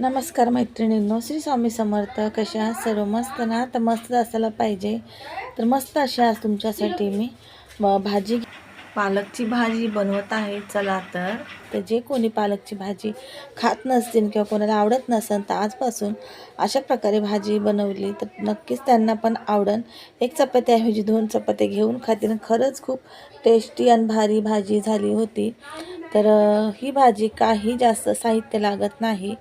नमस्कार मैत्रिणींनो श्री स्वामी समर्थ कशा आहात? सर्व मस्त ना? तर मस्त असायला पाहिजे. तर मस्त अशी आज तुमच्यासाठी मी भाजी पालकची भाजी बनवत आहे. चला तर. तर जे कोणी पालकची भाजी खात नसतील किंवा कोणाला आवडत नसेल तर आजपासून अशा प्रकारे भाजी बनवली. तर नक्कीच त्यांना पण आवडन. एक चपात्याऐवजी दोन चपात्या घेऊन खातील खरंच खूप टेस्टी आणि भारी भाजी झाली होती. तर ही भाजी काही जास्त साहित्य लागत नाही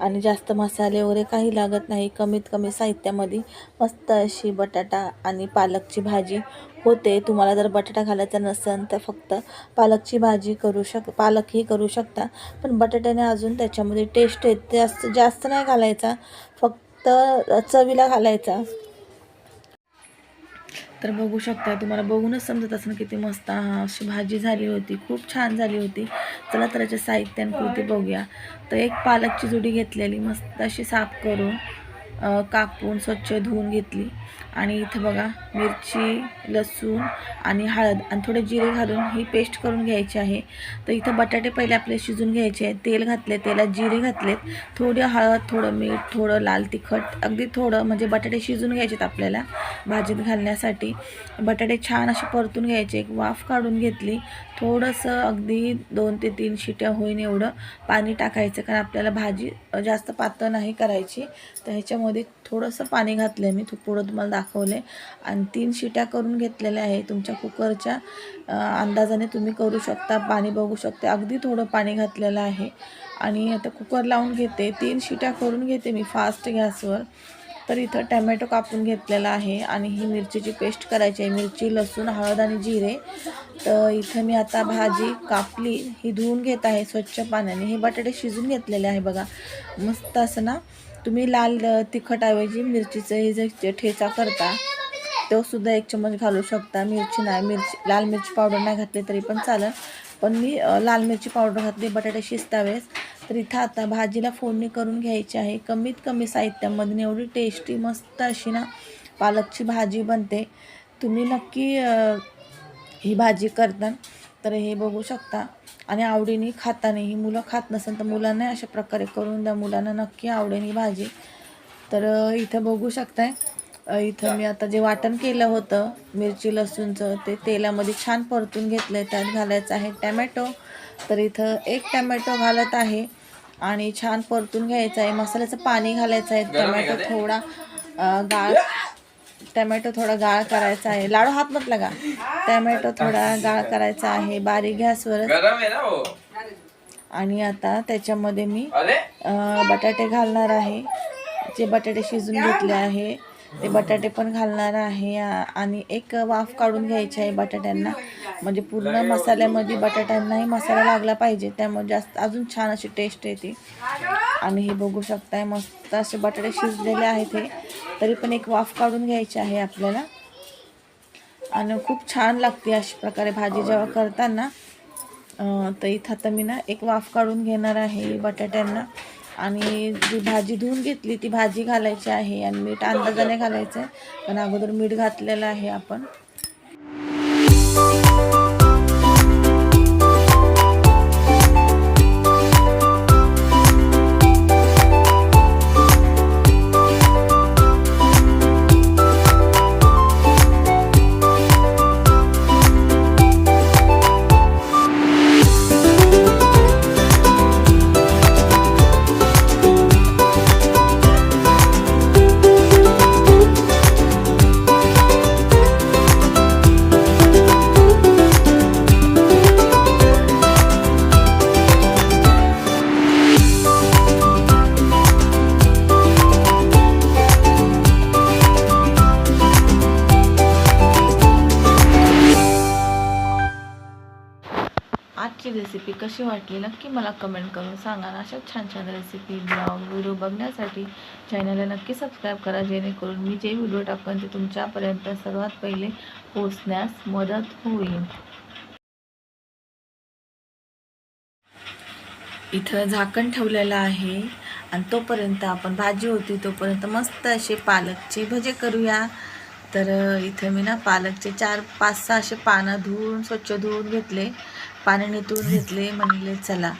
आणि जास्त मसाले वगैरे काही लागत नाही. कमीत कमी साहित्यामध्ये मस्त अशी बटाटा आणि पालकची भाजी होते. तुम्हाला जर बटाटा घालायचा नसेल तर फक्त पालकची भाजी करू शक पालकही करू शकता. पण बटाट्याने अजून त्याच्यामध्ये टेस्ट येते. जास्त जास्त नाही घालायचा. फक्त चवीला घालायचा. तर बघू शकता तुम्हाला बघूनच समजत असं किती मस्त हा अशी भाजी झाली होती. खूप छान झाली होती. चला तर याच्या साहित्यांकृती बघूया. तर एक पालकची जुडी घेतलेली मस्त अशी साफ करून. कापून स्वच्छ धुवून घेतली. आणि इथं बघा मिरची लसूण आणि हळद आणि थोडे जिरे घालून ही पेस्ट करून घ्यायची आहे. तर इथं बटाटे पहिले आपले शिजून घ्यायचे आहे तेल घातले तेलात जिरे घातलेत. थोडी हळद थोडं मीठ थोडं लाल तिखट अगदी थोडं म्हणजे बटाटे शिजून घ्यायचेत आपल्याला भाजीत घालण्यासाठी. बटाटे छान असे परतून घ्यायचे एक वाफ काढून घेतली. थोडंसं अगदी दोन ते तीन शिट्या होईन एवढं पाणी टाकायचं कारण आपल्याला भाजी जास्त पातळ नाही करायची. तर ह्याच्यामध्ये थोडंसं पाणी घातलं आहे मी तो पुढं तुम्हाला दाखवले आणि तीन शिट्या करून घेतलेल्या आहे तुमच्या कुकरच्या. अंदाजाने तुम्ही करू शकता पाणी बघू शकता. अगदी थोडं पाणी घातलेलं आहे. आणि आता कुकर लावून घेते. तीन शिट्या करून घेते मी फास्ट गॅसवर. तर इथं टॅमॅटो कापून घेतलेला आहे आणि ही मिरचीची पेस्ट करायची आहे. मिरची लसूण हळद आणि जिरे. तर इथं मी आता भाजी कापली ही धुवून घेत आहे स्वच्छ पाण्याने. हे बटाटे शिजून घेतलेले आहे बघा. मस्त असं ना तुम्ही लाल तिखटऐवजी मिरचीचं हे जे ठेचा करता तो सुद्धा एक चम्मच घालू शकता. मिरची नाही मिरची लाल मिरची पावडर नाही घातली तरी पण चालेल. पण मी लाल मिरची पावडर घातली बटाटे शिजतावेळेस तर इथं आता भाजीला फोडणी करून घ्यायची आहे. कमीत कमी साहित्यामध्ये एवढी टेस्टी मस्त अशी ना पालकची भाजी बनते. तुम्ही नक्की ही भाजी करता तर हे बघू शकता. आणि आवडीने खाताना ही मुलं खात नसेल तर मुलांना अशा प्रकारे करून द्या. मुलांना नक्की आवडेल ही भाजी. तर इथं बघू शकताय. इथं मी आता जे वाटण केलं होतं मिरची लसूणचं ते तेलामध्ये छान परतून घेतलं आहे त्यात घालायचं आहे टॅमॅटो. तर इथं एक टॅमॅटो घालत आहे आणि छान परतून घ्यायचं आहे. मसाल्याचं पाणी घालायचं आहे. टॅमॅटो थोडा गाळ टॅमॅटो थोडा गाळ करायचा आहे. लाडू हात मत लगा टॅमॅटो थोडा गाळ करायचा आहे. बारीक ना हो? आणि आता त्याच्यामध्ये मी बटाटे घालणार आहे. जे बटाटे शिजून घेतले आहे ते बटाटे पण घालणार आहे. आणि एक वाफ काढून घ्यायची आहे बटाट्यांना. म्हणजे पूर्ण मसाल्यामध्ये बटाट्यांनाही मसाला लागला पाहिजे. त्यामुळे जास्त अजून छान अशी टेस्ट येते. आणि हे बघू शकताय मस्त असे बटाटे शिजलेले आहेत हे. तरी पण एक वाफ काढून घ्यायची आहे आपल्याला. आणि खूप छान लागते अशा प्रकारे भाजी जेव्हा करताना तर इथं आता मी ना एक वाफ काढून घेणार आहे बटाट्यांना. आणि जी भाजी धुवून घेतली ती भाजी घालायची आहे आणि मीठ अंदाजाने घालायचं आहे पण अगोदर मीठ घातलेलं आहे आपण. रेसिपी कशी वाटली नक्की मला कमेंट करून सांगा. अशाच छान छान रेसिपी ब्लॉग व्हिडिओ बघण्यासाठी चॅनलला नक्की सबस्क्राईब करा जेणेकरून मी जे व्हिडिओ टाकन ते तुमच्यापर्यंत सर्वात पहिले पोचण्यास मदत होईल. इथं झाकण ठेवलेलं आहे आणि तोपर्यंत आपण भाजी होती तोपर्यंत मस्त असे पालकचे भजे करूया. तर इथे इथं मी ना पालकचे चार पाच सहा असे पानं धुवून स्वच्छ धुवून घेतले. पाणी नितळून घेतले म्हणले चला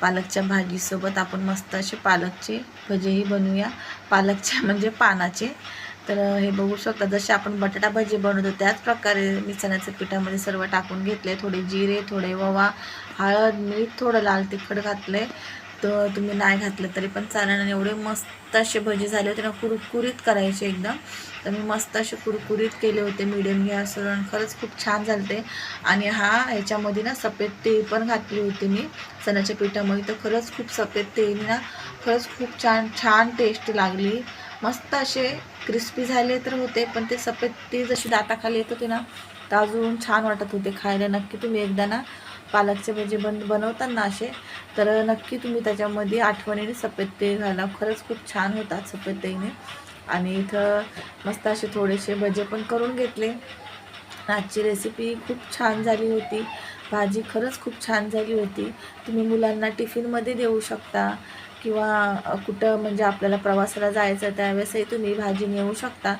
पालकच्या भाजीसोबत आपण मस्त असे पालकचे भजेही बनवूया. पालकच्या म्हणजे पानाचे. तर हे बघू शकता जसे आपण बटाटा भजी बनवतो त्याच प्रकारे मी चण्याच्या पिठामध्ये सर्व टाकून घेतले. थोडे जिरे थोडे ववा हळद मीठ थोडं लाल तिखट घातले तर तुम्ही नाही घातलं तरी पण चालेल. आणि एवढे मस्त असे भजी झाले होते ना कुरकुरीत करायचे एकदम. तर मी मस्त असे कुरकुरीत केले होते मीडियम गॅसवर आणि खरंच खूप छान झाले आणि हा ह्याच्यामध्ये ना सफेद तेल पण घातली होती मी चण्याच्या पिठामध्ये. तर खरंच खूप सफेद तेल ना खरंच खूप छान छान टेस्ट लागली. मस्त असे क्रिस्पी झाले तर होते पण ते सफेद तेल जशी दाताखाली येत होते ना तर अजून छान वाटत होते खायला. नक्की तुम्ही एकदा ना पालकचे भजे बन बनवताना असे. तर नक्की तुम्ही त्याच्यामध्ये आठवणीने सफेद तेल घाला. खरंच खूप छान होतात सफेद तेलने. आणि इथं मस्त असे थोडेसे भजे पण करून घेतले. आजची रेसिपी खूप छान झाली होती. भाजी खरंच खूप छान झाली होती. तुम्ही मुलांना टिफिनमध्ये देऊ शकता. किंवा कुठं म्हणजे आपल्याला प्रवासाला जायचं त्यावेळेसही तुम्ही भाजी नेऊ शकता.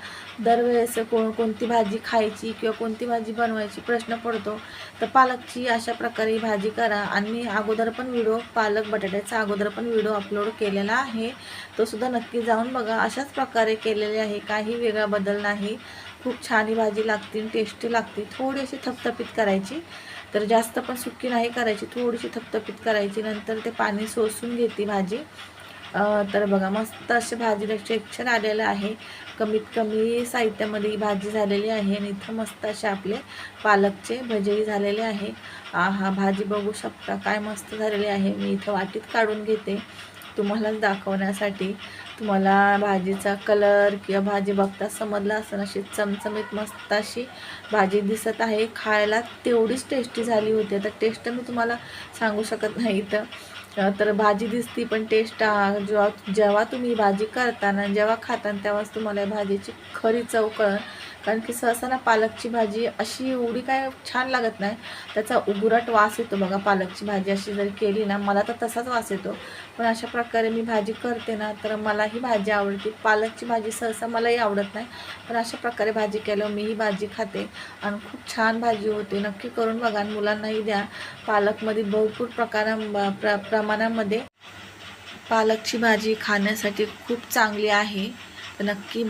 दरवेळेस कोण कोणती भाजी खायची किंवा कोणती भाजी बनवायची प्रश्न पडतो तर पालकची अशा प्रकारे भाजी करा. आणि मी अगोदर पण व्हिडिओ पालक बटाट्याचा अगोदर पण व्हिडिओ अपलोड केलेला आहे. तो सुद्धा नक्की जाऊन बघा. अशाच प्रकारे केलेले आहे. काही वेगळा बदल नाही. खूप छान ही भाजी लागते टेस्टी लागते. थोडीशी थपथपीत करायची. तर जास्त पण सुकी नाही करायची थोडीशी थपथपीत करायची. नंतर ते पाणी सोसून घेते भाजी. तर बघा मस्त असे भाजीला टेक्स्चर आलेलं आहे. कमीत कमी साहित्यामध्ये ही भाजी झालेली आहे आणि इथं मस्त असे आपले पालकचे भजेही झालेले आहे. हा भाजी बघू शकता काय मस्त झालेली आहे. मी इथं वाटीत काढून घेते. तुम्हालाच दाखवण्यासाठी. तुम्हाला भाजीचा कलर किंवा भाजी बघता समजला असं अशी चमचमीत मस्त अशी भाजी दिसत आहे. खायला तेवढीच टेस्टी झाली होती. आता टेस्ट मी तुम्हाला सांगू शकत नाही तर तर भाजी दिसती पण टेस्ट जेव्हा जेव्हा तुम्ही भाजी करताना जेव्हा खाताना तेव्हाच तुम्हाला भाजीची खरी चव कळ कारण की सहसा ना पालकची भाजी अशी एवढी काय छान लागत नाही. त्याचा उगुरट वास येतो बघा पालकची भाजी अशी जर केली ना मला तर तसाच वास येतो. पण अशा प्रकारे मी भाजी करते ना तर मला ही भाजी आवडते. पालकची भाजी सहसा मलाही आवडत नाही. पण अशा प्रकारे भाजी केल्यावर मी ही भाजी खाते आणि खूप छान भाजी होते. नक्की करून बघा मुलांनाही द्या. पालकमध्ये भरपूर प्रकारा प्र प्रमाणामध्ये पालकची भाजी खाण्यासाठी खूप चांगली आहे. नक्की